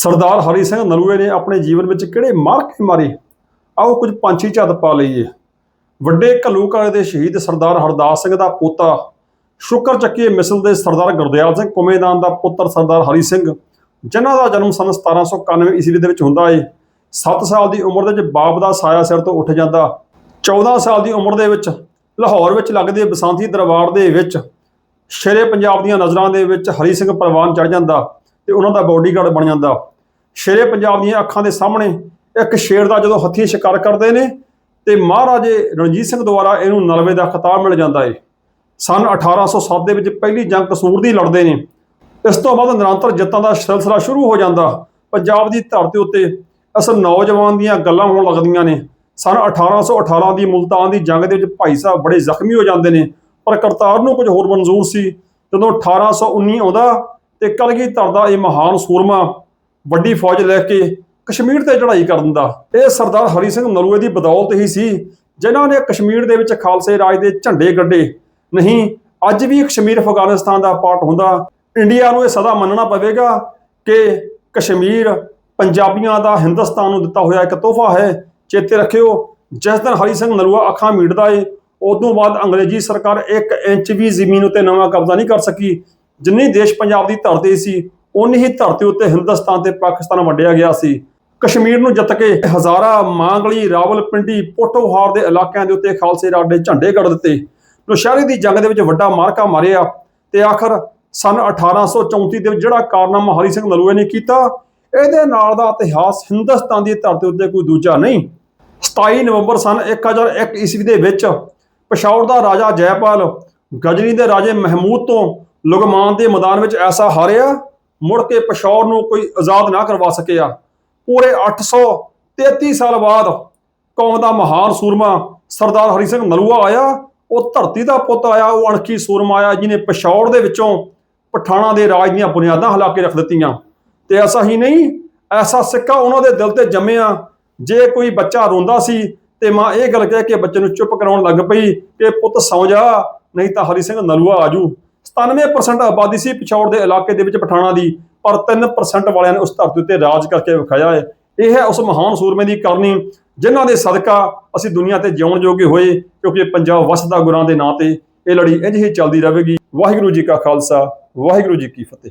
ਸਰਦਾਰ ਹਰੀ ਸਿੰਘ ਨਲੂਏ ਨੇ ਆਪਣੇ ਜੀਵਨ ਵਿੱਚ ਕਿਹੜੇ ਮਾਰਕੇ ਮਾਰੇ? ਆਓ ਕੁਝ ਪੰਛੀ ਝੱਤ ਪਾ ਲਈਏ। ਵੱਡੇ ਘੱਲੂਘਾਰੇ ਦੇ ਸ਼ਹੀਦ ਸਰਦਾਰ ਹਰਦਾਸ ਸਿੰਘ ਦਾ ਪੋਤਾ, ਸ਼ੁਕਰ ਚੱਕੀ ਮਿਸਲ ਦੇ ਸਰਦਾਰ ਗੁਰਦਿਆਲ ਸਿੰਘ ਕੁਮੇਦਾਨ ਦਾ ਪੁੱਤਰ ਸਰਦਾਰ ਹਰੀ ਸਿੰਘ, ਜਿਨ੍ਹਾਂ ਦਾ ਜਨਮ ਸਨ 1791 ਈਸਵੀ ਦੇ ਵਿੱਚ ਹੁੰਦਾ ਏ। 7 ਸਾਲ ਦੀ ਉਮਰ ਦੇ ਵਿੱਚ ਬਾਪ ਦਾ ਸਾਇਆ ਸਿਰ ਤੋਂ ਉੱਠ ਜਾਂਦਾ। 14 ਸਾਲ ਦੀ ਉਮਰ ਦੇ ਵਿੱਚ ਲਾਹੌਰ ਵਿੱਚ ਲੱਗਦੇ ਬਸੰਤੀ ਦਰਬਾਰ ਦੇ ਵਿੱਚ ਸ਼ੇਰੇ ਪੰਜਾਬ ਦੀਆਂ ਨਜ਼ਰਾਂ ਦੇ ਵਿੱਚ ਹਰੀ ਸਿੰਘ ਪ੍ਰਵਾਨ ਚੜ ਜਾਂਦਾ ਤੇ ਉਹਨਾਂ ਦਾ ਬਾਡੀਗਾਰਡ ਬਣ ਜਾਂਦਾ। ਸ਼ੇਰੇ ਪੰਜਾਬ ਦੀਆਂ ਅੱਖਾਂ ਦੇ ਸਾਹਮਣੇ ਇੱਕ ਸ਼ੇਰ ਦਾ ਜਦੋਂ ਹੱਥੀਂ ਸ਼ਿਕਾਰ ਕਰਦੇ ਨੇ ਤੇ ਮਹਾਰਾਜੇ ਰਣਜੀਤ ਸਿੰਘ ਦੁਆਰਾ ਇਹਨੂੰ ਨਲਵੇ ਦਾ ਖਿਤਾਬ ਮਿਲ ਜਾਂਦਾ ਏ। ਸਨ 1807 ਦੇ ਵਿੱਚ ਪਹਿਲੀ ਜੰਗ ਕਸੂਰ ਦੀ ਲੜਦੇ ਨੇ। ਇਸ ਤੋਂ ਬਾਅਦ ਨਿਰੰਤਰ ਜਿੱਤਾਂ ਦਾ ਸਿਲਸਿਲਾ ਸ਼ੁਰੂ ਹੋ ਜਾਂਦਾ। ਪੰਜਾਬ ਦੀ ਧਰਤੀ ਉੱਤੇ ਇਸ ਨੌਜਵਾਨ ਦੀਆਂ ਗੱਲਾਂ ਹੋਣ ਲੱਗਦੀਆਂ ਨੇ। ਸਨ 1818 ਦੀ ਮੁਲਤਾਨ ਦੀ ਜੰਗ ਦੇ ਵਿੱਚ ਭਾਈ ਸਾਹਿਬ ਬੜੇ ਜ਼ਖਮੀ ਹੋ ਜਾਂਦੇ ਨੇ। ਪਰ ਕਰਤਾਰ ਨੂੰ ਕੁਝ ਹੋਰ ਮਨਜ਼ੂਰ ਸੀ। ਜਦੋਂ 1819 ਆਉਂਦਾ ਤੇ ਕਲਗੀਧਰ ਦਾ ਇਹ ਮਹਾਨ ਸੂਰਮਾ ਵੱਡੀ ਫੌਜ ਲੈ ਕੇ ਕਸ਼ਮੀਰ ਤੇ ਚੜ੍ਹਾਈ ਕਰ ਦਿੰਦਾ। ਇਹ ਸਰਦਾਰ ਹਰੀ ਸਿੰਘ ਨਲੂਏ ਦੀ ਬਦੌਲਤ ਹੀ ਸੀ, ਜਿਨ੍ਹਾਂ ਨੇ ਕਸ਼ਮੀਰ ਦੇ ਵਿੱਚ ਖਾਲਸੇ ਰਾਜ ਦੇ ਝੰਡੇ ਗੱਡੇ। ਨਹੀਂ, ਅੱਜ ਵੀ ਕਸ਼ਮੀਰ ਅਫਗਾਨਿਸਤਾਨ ਦਾ ਪਾਰਟ ਹੁੰਦਾ। ਇੰਡੀਆ ਨੂੰ ਇਹ ਸਦਾ ਮੰਨਣਾ ਪਵੇਗਾ ਕਿ ਕਸ਼ਮੀਰ ਪੰਜਾਬੀਆਂ ਦਾ ਹਿੰਦੁਸਤਾਨ ਨੂੰ ਦਿੱਤਾ ਹੋਇਆ ਇੱਕ ਤੋਹਫਾ ਹੈ। ਚੇਤੇ ਰੱਖਿਓ, ਜਿਸ ਦਿਨ ਹਰੀ ਸਿੰਘ ਨਲੂਆ ਅੱਖਾਂ ਮੀਟਦਾ ਏ, ਉਦੋਂ ਬਾਅਦ ਅੰਗਰੇਜ਼ੀ ਸਰਕਾਰ 1 ਇੰਚ ਵੀ ਜ਼ਮੀਨ ਉੱਤੇ ਨਵਾਂ ਕਬਜ਼ਾ ਨਹੀਂ ਕਰ ਸਕੀ। ਜਿੰਨੀ ਦੇਸ਼ ਪੰਜਾਬ ਦੀ ਧਰਤੀ ਸੀ ਉਨੀ ਹੀ ਧਰਤੀ ਉੱਤੇ ਹਿੰਦੁਸਤਾਨ ਤੇ ਪਾਕਿਸਤਾਨ ਵੰਡਿਆ ਗਿਆ ਸੀ। ਕਸ਼ਮੀਰ ਨੂੰ ਜਿੱਤ ਕੇ ਹਜ਼ਾਰਾ ਮਾਂਗਲੀ ਰਾਵਲਪਿੰਡੀ ਪੋਟੋਹਾਰ ਦੇ ਇਲਾਕਿਆਂ ਦੇ ਉੱਤੇ ਖਾਲਸੇ ਰਾਜ ਦੇ ਝੰਡੇ ਗੱਡ ਦਿੱਤੇ। ਨੌਸ਼ਹਿਰੇ ਦੀ ਜੰਗ ਦੇ ਵਿੱਚ ਵੱਡਾ ਮਾਰਕਾ ਮਾਰਿਆ ਤੇ ਆਖਰ ਸਨ 1834 ਦੇ ਵਿੱਚ ਜਿਹੜਾ ਕਾਰਨਾਮਾ ਹਰੀ ਸਿੰਘ ਨਲੂਏ ਨੇ ਕੀਤਾ, ਇਹਦੇ ਨਾਲ ਦਾ ਇਤਿਹਾਸ ਹਿੰਦੁਸਤਾਨ ਦੀ ਧਰਤੀ ਉੱਤੇ ਕੋਈ ਦੂਜਾ ਨਹੀਂ। 27 ਨਵੰਬਰ ਸਨ 1001 ਈਸਵੀ ਦੇ ਵਿੱਚ ਪਸ਼ਾਉਰ ਦਾ ਰਾਜਾ ਜੈਪਾਲ ਗਜਨੀ ਦੇ ਰਾਜੇ ਮਹਿਮੂਦ ਤੋਂ ਲੁਗਮਾਨ ਦੇ ਮੈਦਾਨ ਵਿੱਚ ਐਸਾ ਹਾਰਿਆ ਮੁੜ ਕੇ ਪਸ਼ਾਉਰ ਨੂੰ ਕੋਈ ਆਜ਼ਾਦ ਨਾ ਕਰਵਾ ਸਕਿਆ ਪੂਰੇ 833 ਸਾਲ ਬਾਅਦ ਕੌਮ ਦਾ ਮਹਾਨ ਸੂਰਮਾ ਸਰਦਾਰ ਹਰੀ ਸਿੰਘ ਨਲੂਆ ਆਇਆ। ਉਹ ਧਰਤੀ ਦਾ ਪੁੱਤ ਆਇਆ, ਉਹ ਅਣਖੀ ਸੂਰਮਾ ਆਇਆ, ਜਿਹਨੇ ਪਸ਼ਾਉਰ ਦੇ ਵਿੱਚੋਂ ਪਠਾਣਾ ਦੇ ਰਾਜ ਦੀਆਂ ਬੁਨਿਆਦਾਂ ਹਿਲਾ ਕੇ ਰੱਖ ਦਿੱਤੀਆਂ। ਤੇ ਐਸਾ ਹੀ ਨਹੀਂ, ਐਸਾ ਸਿੱਕਾ ਉਹਨਾਂ ਦੇ ਦਿਲ ਤੇ ਜੰਮਿਆ। ਜੇ ਕੋਈ ਬੱਚਾ ਰੋਂਦਾ ਸੀ ਤੇ ਮਾਂ ਇਹ ਗੱਲ ਕਹਿ ਕੇ ਬੱਚੇ ਨੂੰ ਚੁੱਪ ਕਰਾਉਣ ਲੱਗ ਪਈ ਕਿ ਪੁੱਤ ਸੌਂ ਜਾ, ਨਹੀਂ ਤਾਂ ਹਰੀ ਸਿੰਘ ਨਲੂਆ ਆਜੂ 97% ਆਬਾਦੀ ਸੀ ਪਿਛੌੜ ਦੇ ਇਲਾਕੇ ਦੇ ਵਿੱਚ ਪਠਾਣਾ ਦੀ, ਪਰ 3% ਵਾਲਿਆਂ ਨੇ ਉਸ ਧਰਤੀ ਉੱਤੇ ਰਾਜ ਕਰਕੇ ਵਿਖਾਇਆ ਹੈ। ਇਹ ਹੈ ਉਸ ਮਹਾਨ ਸੂਰਮੇ ਦੀ ਕਰਨੀ, ਜਿਨ੍ਹਾਂ ਦੇ ਸਦਕਾ ਅਸੀਂ ਦੁਨੀਆ ਤੇ ਜਿਉਣ ਜੋਗੇ ਹੋਏ, ਕਿਉਂਕਿ ਪੰਜਾਬ ਵਸਦਾ ਗੁਰਾਂ ਦੇ ਨਾਂ ਤੇ, ਇਹ ਲੜੀ ਇੰਝ ਹੀ ਚੱਲਦੀ ਰਹੇਗੀ। ਵਾਹਿਗੁਰੂ ਜੀ ਕਾ ਖਾਲਸਾ, ਵਾਹਿਗੁਰੂ ਜੀ ਕੀ ਫਤਿਹ।